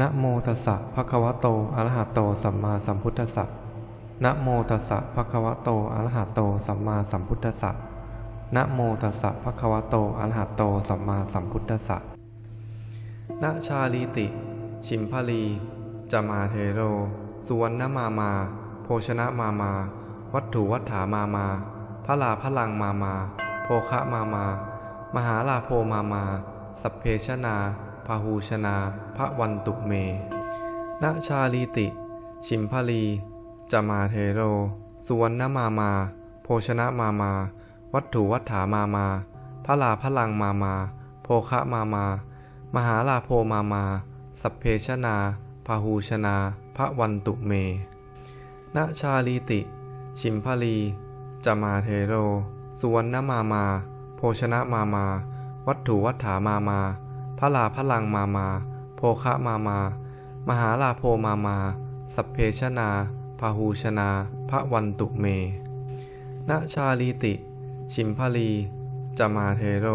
นะโมตัสสะภะคะวะโต อะระหะโต สัมมาสัมพุทธัสสะนะโมตัสสะภะคะวะโต อะระหะโต สัมมาสัมพุทธัสสะนะโมตัสสะภะคะวะโต อะระหะโต สัมมาสัมพุทธัสสะนะชาลีติ ชิมพลีจามาเทโร สุวรรณมามา โภชนะมามา วัตถุวัฏฐามามา พระลาพลังมามา โภคะมามา มหาลาโพมามา สัพเพชนา พาหูชนาพระวันตุเม ณชาลีติ ชิมพลีจามาเทโร สุวรรณมามา โภชนะมามา วัตถุวัฏฐามามา พระลาพลังมามา โภคะมามา มหาลาโพมามา สัพเพชนาพาหูชนาพระวันตุเม ณชาลีติ ชิมพลีจามาเทโร สุวรรณมามา โภชนะมามา วัตถุวัฏฐามามา ระลาพลังมามา โภคะมามา มหาลาโพมามา สัพเพชนาพาหูชนาพระวันตุเมณชาลีติ ชิมพลีจามาเทโร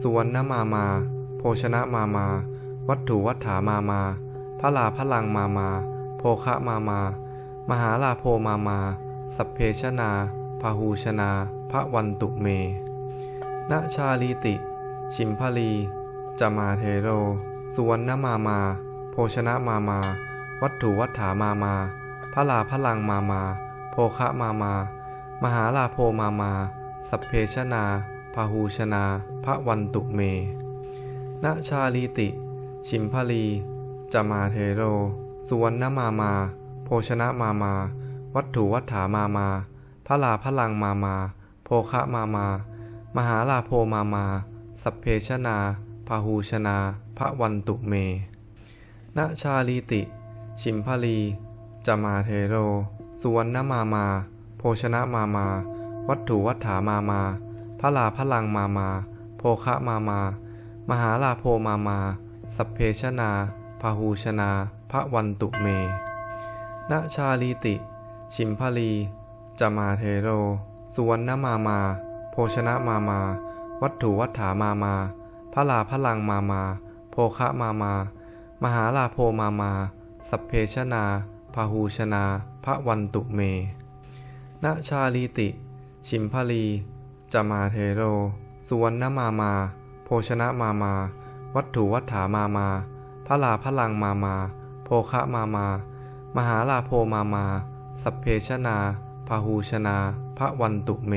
สุวรรณมามา โภชนะมามา วัตถุวัฏฐามามาพระลาพลังมามา โภคะมามา มหาลาโพมามา สัพเพชนาพาหูชนาพระวันตุเมณชาลีติ ชิมพลี จมาเทโร สุวรรณมามา โภชนะมามา วัตถุวัฏฐามามา พระลาพลังมามา โภคะมามา มหาลาโพมามา สัพเพชนาพาหูชนาพระวันตุเม ณชาลีติ ชิมพลีจมาเทโร สุวรรณมามา โภชนะมามา วัตถุวัฏฐามามา พระลาพลังมามา โภคะมามา มหาลาโพมามา สัพเพชนา พาหูชนาพระวันตุเม ณชาลีติ ชิมพลีจามาเทโร สุวรรณมามา โภชนะมามา วัตถุวัฏฐามามาพระลาพลังมามา โภคะมามา มหาลาโพมามา สัพเพชนาพาหูชนาพระวันตุเม ณชาลีติ ชิมพลีจามาเทโร สุวรรณมามา โภชนะมามา วัตถุวัฏฐามามา พระลาพลังมามาโภคะมามา มหาลาโพมามา สัพเพชนาพาหูชนาพระวันตุเมณชาลีติ ชิมพลีจามาเทโร สุวรรณมามา โภชนะมามา วัตถุวัฏฐามามา พระลาพลังมามาโภคะมามา มหาลาโพมามา สัพเพชนาพาหูชนาพระวันตุเม